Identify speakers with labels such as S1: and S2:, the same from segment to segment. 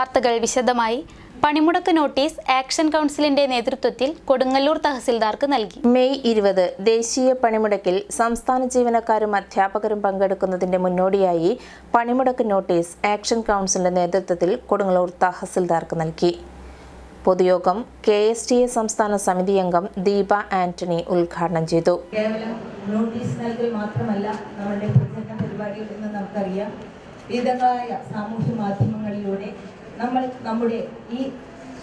S1: വാർത്തകൾ വിശദമായി. പണിമുടക്ക് നോട്ടീസ് ആക്ഷൻ കൗൺസിലിന്റെ നേതൃത്വത്തിൽ കൊടുങ്ങല്ലൂർ തഹസിൽദാർക്ക് നൽകി.
S2: മെയ് ഇരുപത് ദേശീയ പണിമുടക്കിൽ സംസ്ഥാന ജീവനക്കാരും അധ്യാപകരും പങ്കെടുക്കുന്നതിന്റെ മുന്നോടിയായി പണിമുടക്ക് നോട്ടീസ് ആക്ഷൻ കൗൺസിലിന്റെ നേതൃത്വത്തിൽ കൊടുങ്ങല്ലൂർ തഹസിൽദാർക്ക് നൽകി. പൊതുയോഗം കെ എസ് ടി എ സംസ്ഥാന സമിതി അംഗം ദീപ ആന്റണി ഉദ്ഘാടനം ചെയ്തു.
S3: കേവലം നോട്ടീസ് നൽകൽ മാത്രമല്ല നമ്മുടെ പരിപാടിയിൽ നിന്ന് നമുക്കറിയാം. വിവിധങ്ങളായ സാമൂഹ്യ മാധ്യമങ്ങളിലൂടെ നമ്മൾ നമ്മുടെ ഈ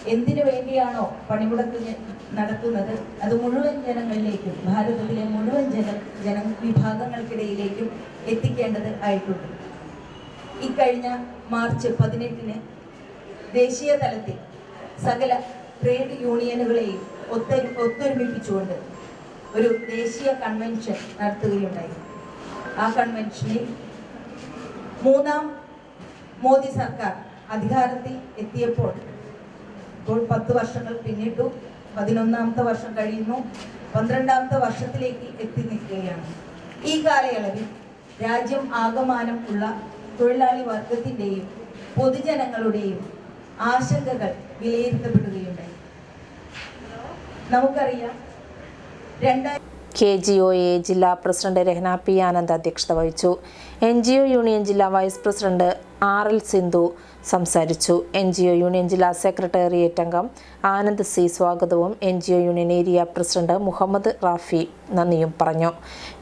S3: എന്തിനു വേണ്ടിയാണോ പണിമുടക്ക് ഞ- നടത്തുന്നത്? അത് മുഴുവൻ ജനങ്ങളിലേക്കും ഭാരതത്തിലെ മുഴുവൻ ജന ജന വിഭാഗങ്ങൾക്കിടയിലേക്കും എത്തിക്കേണ്ടത് ആയിട്ടുണ്ട്. ഇക്കഴിഞ്ഞ മാർച്ച് പതിനെട്ടിന് ദേശീയ തലത്തിൽ സകല ട്രേഡ് യൂണിയനുകളെയും ഒത്തൊരു ഒത്തൊരുമിപ്പിച്ചുകൊണ്ട് ഒരു ദേശീയ കൺവെൻഷൻ നടത്തുകയുണ്ടായി. ആ കൺവെൻഷനിൽ മൂന്നാം മോദി സർക്കാർ അധികാരത്തിൽ എത്തിയപ്പോൾ ഇപ്പോൾ പത്ത് വർഷങ്ങൾ പിന്നിട്ടു പതിനൊന്നാമത്തെ വർഷം കഴിയുന്നു പന്ത്രണ്ടാമത്തെ വർഷത്തിലേക്ക് എത്തി നിൽക്കുകയാണ്. ഈ കാലയളവിൽ രാജ്യം ആകമാനം ഉള്ള തൊഴിലാളി വർഗത്തിന്റെയും പൊതുജനങ്ങളുടെയും ആശങ്കകൾ വിലയിരുത്തപ്പെടുകയുണ്ടായി. നമുക്കറിയാം രണ്ടായിരത്തി
S2: കെ ജി ഒ എ ജില്ലാ പ്രസിഡന്റ് രഹ്ന പി ആനന്ദ് അധ്യക്ഷത വഹിച്ചു. എൻ ജി ഒ യൂണിയൻ ജില്ലാ vice president R L Sindhu സംസാരിച്ചു. എൻ ജി ഒ യൂണിയൻ ജില്ലാ സെക്രട്ടേറിയറ്റ് അംഗം ആനന്ദ് സി സ്വാഗതവും N G O union area president Muhammad Rafi നന്ദിയും പറഞ്ഞു.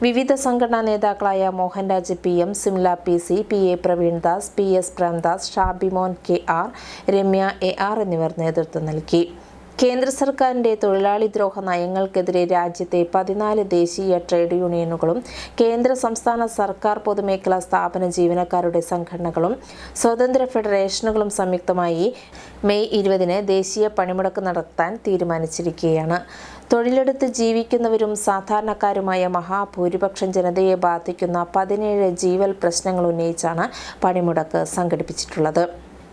S2: വിവിധ സംഘടനാ നേതാക്കളായ Mohanraj P M Simla P C P A Pravindas P S Premdas Shabimon K R Ramya A R എന്നിവർ നേതൃത്വം നൽകി. കേന്ദ്ര സർക്കാരിന്റെ തൊഴിലാളി ദ്രോഹ നയങ്ങൾക്കെതിരെ രാജ്യത്തെ പതിനാല് ദേശീയ ട്രേഡ് യൂണിയനുകളും കേന്ദ്ര സംസ്ഥാന സർക്കാർ പൊതുമേഖലാ സ്ഥാപന ജീവനക്കാരുടെ സംഘടനകളും സ്വതന്ത്ര ഫെഡറേഷനുകളും സംയുക്തമായി മെയ് ഇരുപതിന് ദേശീയ പണിമുടക്ക് നടത്താൻ തീരുമാനിച്ചിരിക്കുകയാണ്. തൊഴിലെടുത്ത് ജീവിക്കുന്നവരും സാധാരണക്കാരുമായ മഹാഭൂരിപക്ഷം ജനതയെ ബാധിക്കുന്ന പതിനേഴ് ജീവൽ പ്രശ്നങ്ങൾ ഉന്നയിച്ചാണ് പണിമുടക്ക് സംഘടിപ്പിച്ചിട്ടുള്ളത്.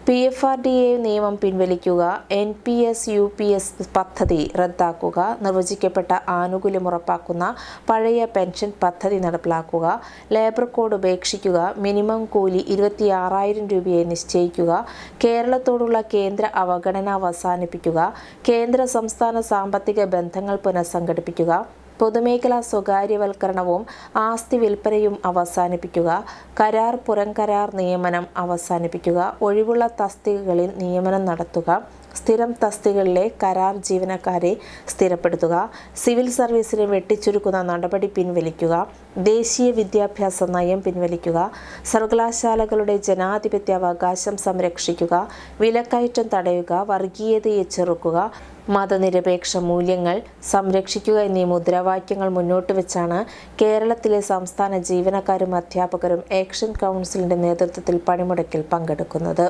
S2: P F R D A നിയമം പിൻവലിക്കുക N P S U P S പദ്ധതി റദ്ദാക്കുക നിർവചിക്കപ്പെട്ട ആനുകൂല്യം ഉറപ്പാക്കുന്ന പഴയ പെൻഷൻ പദ്ധതി നടപ്പിലാക്കുക ലേബർ കോഡ് ഉപേക്ഷിക്കുക മിനിമം കൂലി ഇരുപത്തിയാറായിരം രൂപയെ നിശ്ചയിക്കുക കേരളത്തോടുള്ള കേന്ദ്ര അവഗണന അവസാനിപ്പിക്കുക കേന്ദ്ര സംസ്ഥാന സാമ്പത്തിക ബന്ധങ്ങൾ പുനഃസംഘടിപ്പിക്കുക പൊതുമേഖലാ സ്വകാര്യവൽക്കരണവും ആസ്തി വിൽപ്പനയും അവസാനിപ്പിക്കുക. കരാർ പുറംകരാർ നിയമനം അവസാനിപ്പിക്കുക. ഒഴിവുള്ള തസ്തികകളിൽ നിയമനം നടത്തുക. സ്ഥിരം തസ്തികളിലെ കരാർ ജീവനക്കാരെ സ്ഥിരപ്പെടുത്തുക സിവിൽ സർവീസിനെ വെട്ടിച്ചുരുക്കുന്ന നടപടി പിൻവലിക്കുക ദേശീയ വിദ്യാഭ്യാസ നയം പിൻവലിക്കുക സർവകലാശാലകളുടെ ജനാധിപത്യ അവകാശം സംരക്ഷിക്കുക വിലക്കയറ്റം തടയുക വർഗീയതയെ ചെറുക്കുക മതനിരപേക്ഷ മൂല്യങ്ങൾ സംരക്ഷിക്കുക എന്നീ മുദ്രാവാക്യങ്ങൾ മുന്നോട്ട് വെച്ചാണ് കേരളത്തിലെ സംസ്ഥാന ജീവനക്കാരും അധ്യാപകരും ആക്ഷൻ കൗൺസിലിന്റെ നേതൃത്വത്തിൽ പണിമുടക്കിൽ പങ്കെടുക്കുന്നത്.